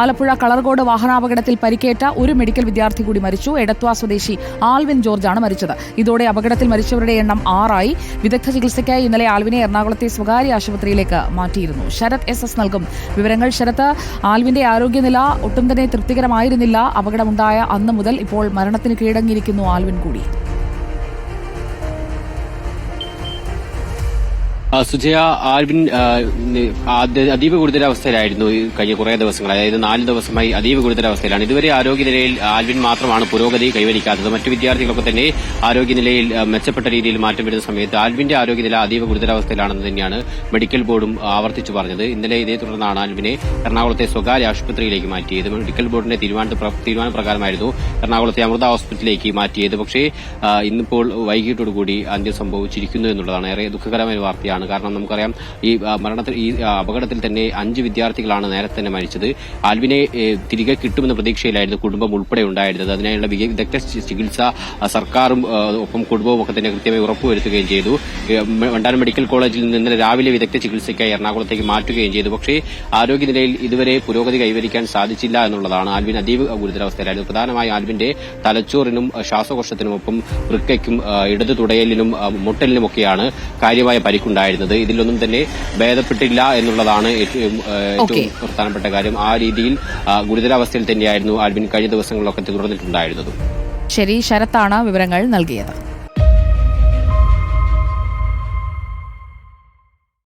ആലപ്പുഴ കളർകോട് വാഹനാപകടത്തിൽ പരിക്കേറ്റ ഒരു മെഡിക്കൽ വിദ്യാർത്ഥി കൂടി മരിച്ചു. എടത്വ സ്വദേശി ആൽവിൻ ജോർജാണ് മരിച്ചത്. ഇതോടെ അപകടത്തിൽ മരിച്ചവരുടെ എണ്ണം ആറായി. വിദഗ്ധ ചികിത്സയ്ക്കായി ഇന്നലെ ആൽവിനെ എറണാകുളത്തെ സ്വകാര്യ ആശുപത്രിയിലേക്ക് മാറ്റിയിരുന്നു. ശരത് എസ് എസ് നൽകും. വിവരങ്ങൾ ശരത്. ആൽവിന്റെ ആരോഗ്യനില ഒട്ടും തന്നെ തൃപ്തികരമായിരുന്നില്ല. അപകടമുണ്ടായ അന്ന് മുതൽ ഇപ്പോൾ മരണത്തിന് കീഴടങ്ങിയിരിക്കുന്നു ആൽവിൻ കൂടി. സുജയ ആൽവിൻ അതീവ ഗുരുതരാവസ്ഥയിലായിരുന്നു കഴിഞ്ഞ കുറേ ദിവസങ്ങൾ. അതായത് നാല് ദിവസമായി അതീവ ഗുരുതരാവസ്ഥയിലാണ് ഇതുവരെ ആരോഗ്യനിലയിൽ ആൽവിൻ മാത്രമാണ് പുരോഗതി കൈവരിക്കാത്തത്. മറ്റു വിദ്യാർത്ഥികളൊക്കെ തന്നെ ആരോഗ്യനിലയിൽ മെച്ചപ്പെട്ട രീതിയിൽ മാറ്റം വരുന്ന സമയത്ത് ആൽവിന്റെ ആരോഗ്യനില അതീവ ഗുരുതരാവസ്ഥയിലാണെന്ന് തന്നെയാണ് മെഡിക്കൽ ബോർഡും ആവർത്തിച്ചു പറഞ്ഞത്. ഇന്നലെ ഇതേ തുടർന്നാണ് ആൽവിനെ എറണാകുളത്തെ സ്വകാര്യ ആശുപത്രിയിലേക്ക് മാറ്റിയത്. മെഡിക്കൽ ബോർഡിന്റെ തീരുമാന തീരുമാനപ്രകാരമായിരുന്നു എറണാകുളത്തെ അമൃത ഹോസ്പിറ്റലിലേക്ക് മാറ്റിയത്. പക്ഷേ ഇന്നിപ്പോൾ വൈകിട്ടോടുകൂടി അന്ത്യം സംഭവിച്ചിരിക്കുന്നു എന്നുള്ളതാണ്. ഏറെ ദുഃഖകരമായ വാർത്തയാണ് കാരണം നമുക്കറിയാം ഈ മരണത്തിൽ ഈ അപകടത്തിൽ തന്നെ അഞ്ച് വിദ്യാർത്ഥികളാണ് നേരത്തെ തന്നെ മരിച്ചത്. ആൽവിനെ തിരികെ കിട്ടുമെന്ന പ്രതീക്ഷയിലായിരുന്നു കുടുംബം ഉൾപ്പെടെ ഉണ്ടായിരുന്നത്. അതിനായുള്ള വിദഗ്ധ ചികിത്സ സർക്കാരും ഒപ്പം കുടുംബവും ഒക്കെ തന്നെ കൃത്യമായി ഉറപ്പുവരുത്തുകയും ചെയ്തു. വണ്ടാനം മെഡിക്കൽ കോളേജിൽ നിന്ന് രാവിലെ വിദഗ്ധ ചികിത്സയ്ക്കായി എറണാകുളത്തേക്ക് മാറ്റുകയും ചെയ്തു. പക്ഷേ ആരോഗ്യനിലയിൽ ഇതുവരെ പുരോഗതി കൈവരിക്കാൻ സാധിച്ചില്ല എന്നുള്ളതാണ് ആൽവിൻ അതീവ ഗുരുതരാവസ്ഥയിലായിരുന്നു. പ്രധാനമായും ആൽവിന്റെ തലച്ചോറിനും ശ്വാസകോശത്തിനും ശ്വാസകോശത്തിനുമൊപ്പം വൃക്കയ്ക്കും ഇടതു തുടയലിനും മുട്ടലിനുമൊക്കെയാണ് കാര്യമായ പരിക്കുണ്ടായിരുന്നത് ഇതിലൊന്നും തന്നെ ഭേദപ്പെട്ടില്ല എന്നുള്ളതാണ് ഏറ്റവും പ്രധാനപ്പെട്ട കാര്യം. ആ രീതിയിൽ ഗുരുതരാവസ്ഥയിൽ തന്നെയായിരുന്നു ആൽവിൻ കഴിഞ്ഞ ദിവസങ്ങളിലൊക്കെ തുടർന്നിട്ടുണ്ടായിരുന്നത് ശരി ശരത്താണ് വിവരങ്ങൾ നൽകിയത്.